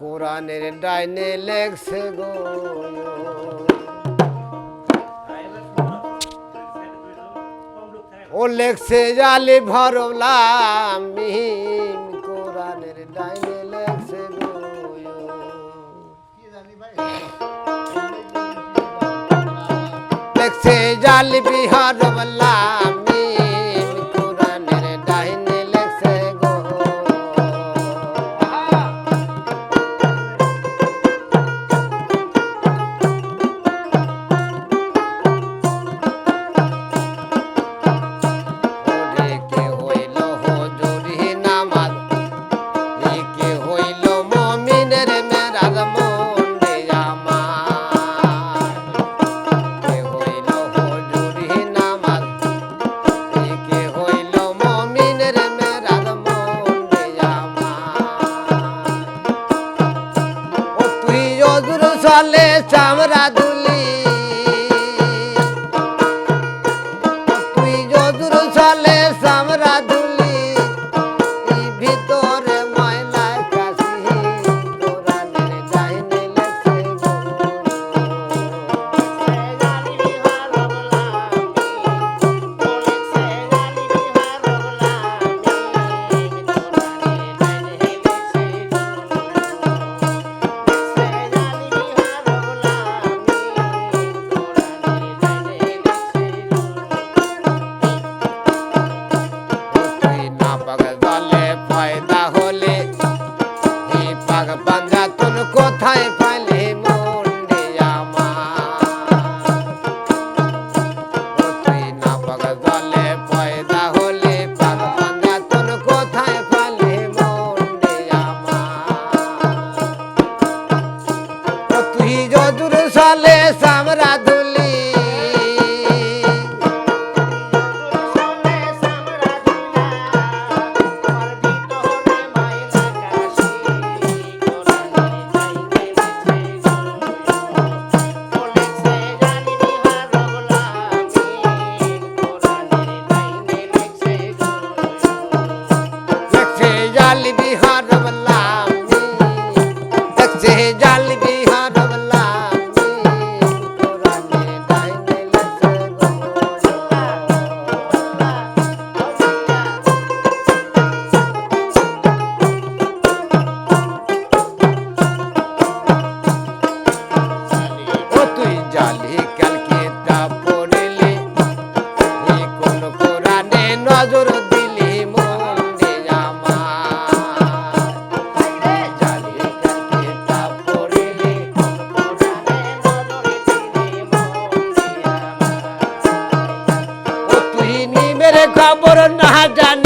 কোরআনের ডাইনে লেগছে গো। ও লেখছে জালি ভরলাম মিহিম কোরআনের ডাইনে লেখছে গো। লেখছে জালি বিহরলাম বলে চামড়া দুলি দূর সালে সামরা জালি কালকে তা পড়লে। কোন কোরআনে নজর দিলি মনে আমার। জালি কালকে তা পড়লে। ও তুই নি মেরে খবর না জানি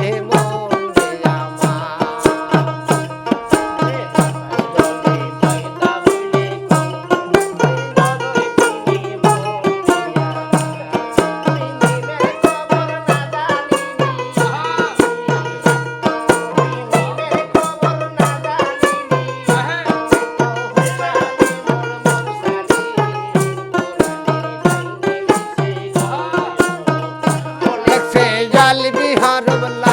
Arvala.